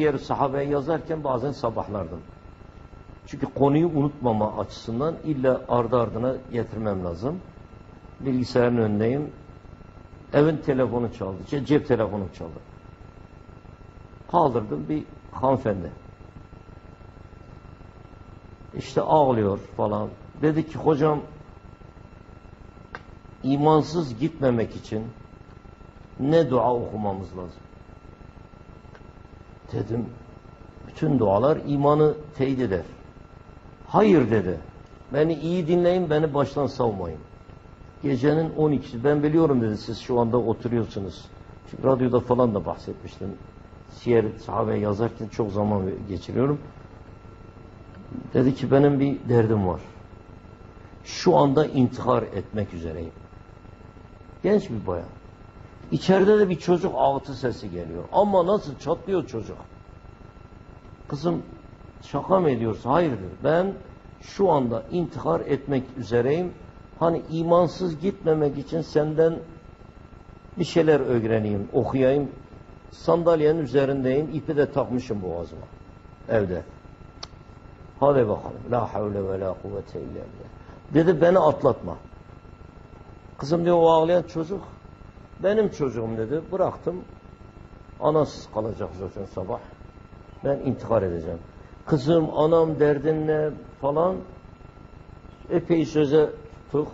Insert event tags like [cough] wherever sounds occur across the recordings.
siyer sahabeye yazarken bazen sabahlardım. Çünkü konuyu unutmama açısından illa ardı ardına getirmem lazım. Bilgisayarın önündeyim. Evin telefonu çaldı. Ce- Cep telefonu çaldı. Kaldırdım bir hanımefendi. İşte ağlıyor falan. Dedi ki hocam imansız gitmemek için ne dua okumamız lazım? Dedim bütün dualar imanı teyit eder. Hayır dedi. Beni iyi dinleyin, beni baştan savmayın. Gecenin 12'si. Ben biliyorum dedi siz şu anda oturuyorsunuz. Çünkü radyoda falan da bahsetmiştim. Siyer sahabe yazarken çok zaman geçiriyorum. Dedi ki benim bir derdim var. Şu anda intihar etmek üzereyim. Genç bir bayan. İçeride de bir çocuk ağıtı sesi geliyor. Ama nasıl çatlıyor çocuk. Kızım şaka mı ediyorsun? Hayırdır. Ben şu anda intihar etmek üzereyim. Hani imansız gitmemek için senden bir şeyler öğreneyim, okuyayım. Sandalyenin üzerindeyim, ipi de takmışım boğazıma. Evde. Hadi bakalım. La havle ve la kuvvete illa billah. Dedi beni atlatma. Kızım diyor o ağlayan çocuk. Benim çocuğum dedi. Bıraktım. Anasız kalacak zaten sabah. Ben intihar edeceğim. Kızım, anam derdin falan. Epey söze tuttuk.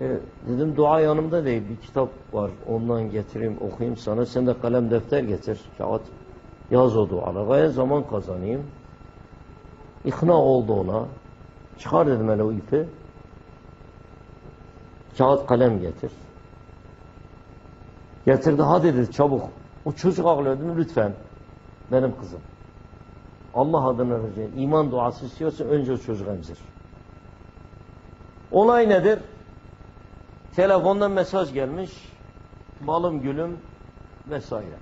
E, dedim dua yanımda değil. Bir kitap var. Ondan getireyim, okuyayım sana. Sen de kalem defter getir. Kağıt. Yaz o duaları. Gayet zaman kazanayım. İkna oldu ona. Çıkar dedim hele o ipi. Kağıt kalem getir. Getirdi hadi dedi çabuk. O çocuk ağlıyor dedim lütfen. Benim kızım. Allah adına rica iman duası istiyorsa önce o çocuğu emzir. Olay nedir? Telefondan mesaj gelmiş. Balım gülüm vesaire.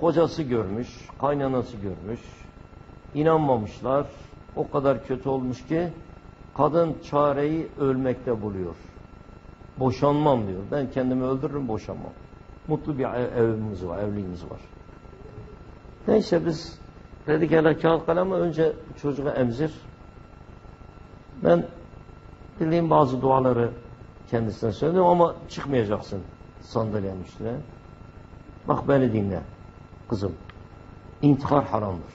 Kocası görmüş, kaynanası görmüş. İnanmamışlar. O kadar kötü olmuş ki kadın çareyi ölmekte buluyor. Boşanmam diyor. Ben kendimi öldürürüm, boşanmam. Mutlu bir ev- evimiz var, evliliğimiz var. Neyse biz dedik hele kağıt kalemi önce çocuğu emzir. Ben bildiğim bazı duaları kendisine söyledim ama çıkmayacaksın sandalyenin üstüne. Bak beni dinle kızım. İntihar haramdır.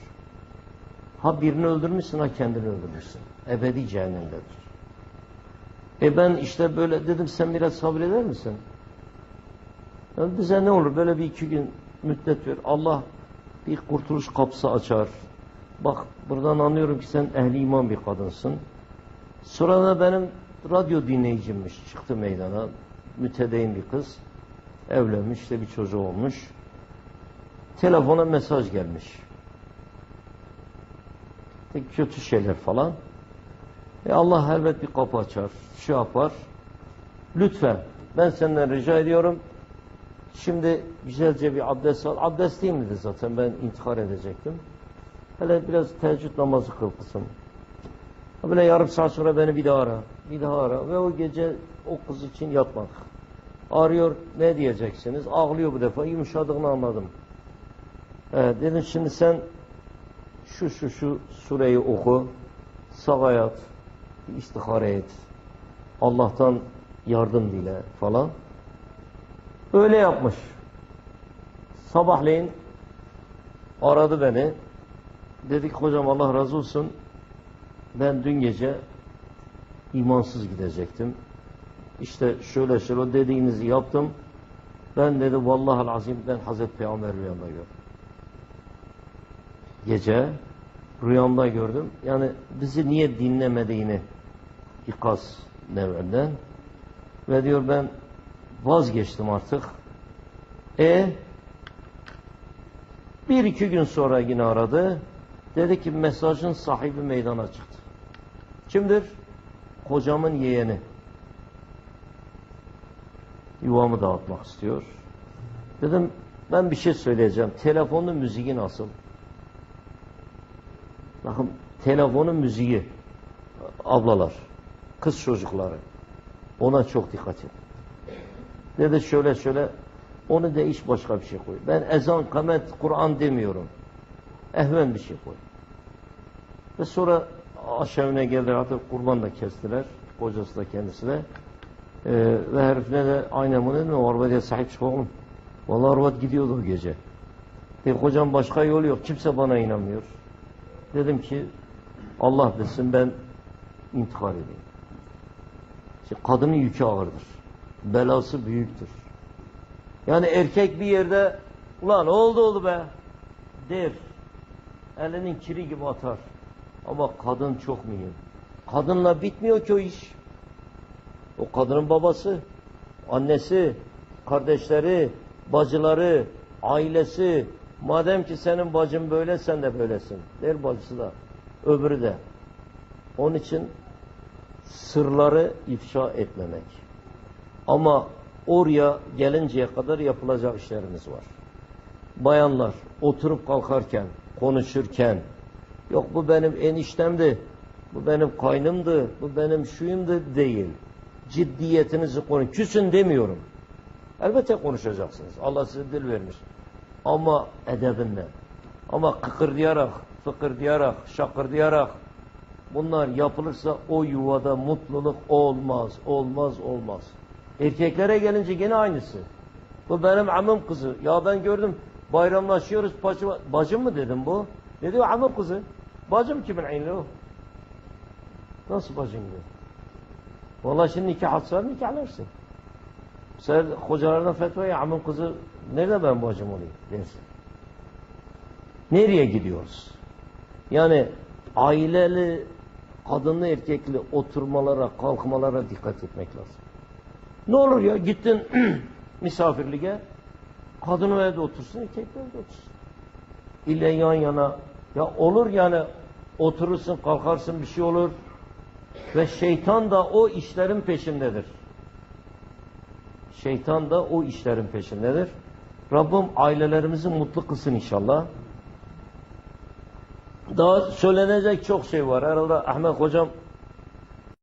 Ha birini öldürmüşsün ha kendini öldürmüşsün. Ebedi cehennemdedir. E ben işte böyle dedim sen biraz sabreder misin? Ya bize ne olur böyle bir iki gün müddet ver. Allah bir kurtuluş kapısı açar. Bak buradan anlıyorum ki sen ehli iman bir kadınsın. Sonra da benim radyo dinleyicimmiş. Çıktı meydana. Mütedeyin bir kız. Evlenmiş işte bir çocuğu olmuş. Telefona mesaj gelmiş. E, Kötü şeyler falan. E Allah elbet bir kapı açar. Şey yapar. Lütfen ben senden rica ediyorum. Şimdi güzelce bir abdest al. Abdest değil miydi zaten? Ben intihar edecektim. Hele biraz teheccüd namazı kıl kızım. Böyle yarım saat sonra beni bir daha ara. Bir daha ara. Ve o gece o kız için yatmadık. Arıyor ne diyeceksiniz? Ağlıyor bu defa. Yumuşadığını anladım. Evet, dedim şimdi sen şu şu şu sureyi oku. Sağa yat. Bir istihare et. Allah'tan yardım dile falan. Öyle yapmış. Sabahleyin aradı beni. Dedik hocam Allah razı olsun. Ben dün gece imansız gidecektim. İşte şöyle şöyle dediğinizi yaptım. Ben dedi vallahi azim ben Hazreti Peygamber rüyamda gördüm. Gece rüyamda gördüm. Yani bizi niye dinlemediğini ikaz nevrinden. Ve diyor ben vazgeçtim artık. E bir iki gün sonra yine aradı. Dedi ki mesajın sahibi meydana çıktı. Kimdir? Kocamın yeğeni. Yuvamı dağıtmak istiyor. Dedim ben bir şey söyleyeceğim. Telefonun müziği nasıl? Bakın telefonun müziği ablalar, kız çocukları ona çok dikkat edin. Dedi şöyle şöyle Onu değiş başka bir şey koy. Ben ezan, kamet, Kur'an demiyorum. Ehven bir şey koy. Ve sonra aşevine geldiler artık kurban da kestiler. Kocası da kendisi de. Ee, ve herifine de aynen bunu dedim. Arabaya sahip çık oğlum. Vallahi araba gidiyordu o gece. Dedi hocam başka yol yok. Kimse bana inanmıyor. Dedim ki Allah bilsin ben intihar edeyim. İşte kadının yükü ağırdır. Belası büyüktür. Yani erkek bir yerde ulan oldu oldu be der. Elinin kiri gibi atar. Ama kadın çok mühim. Kadınla bitmiyor ki o iş. O kadının babası, annesi, kardeşleri, bacıları, ailesi. Madem ki senin bacın böyle sen de böylesin. Der bacısı da. Öbürü de. Onun için sırları ifşa etmemek. Ama oraya gelinceye kadar yapılacak işlerimiz var. Bayanlar oturup kalkarken, konuşurken, yok bu benim eniştemdi, bu benim kaynımdı, bu benim şuyumdu değil. Ciddiyetinizi konuşun. Küsün demiyorum. Elbette konuşacaksınız. Allah size dil vermiş. Ama edebinle. Ama kıkırdayarak, fıkırdayarak, şakırdayarak bunlar yapılırsa o yuvada mutluluk olmaz, olmaz, olmaz. Erkeklere gelince gene aynısı. Bu benim amım kızı. Ya ben gördüm bayramlaşıyoruz. Bacım, bacım mı dedim bu? Ne diyor amım kızı? Bacım kimin aynı o? Nasıl bacım diyor. Vallahi şimdi nikah atsan nikahlarsın. Sen hocalarına fetva ya amım kızı nerede ben bacım olayım dersin. Nereye gidiyoruz? Yani aileli kadınlı erkekli oturmalara, kalkmalara dikkat etmek lazım. Ne olur ya gittin [clears throat] misafirliğe kadın evde otursun, erkek de evde otursun. İlle yan yana ya olur yani oturursun, kalkarsın bir şey olur ve şeytan da o işlerin peşindedir. Şeytan da o işlerin peşindedir. Rabbim ailelerimizi mutlu kılsın inşallah. Daha söylenecek çok şey var. Herhalde Ahmet hocam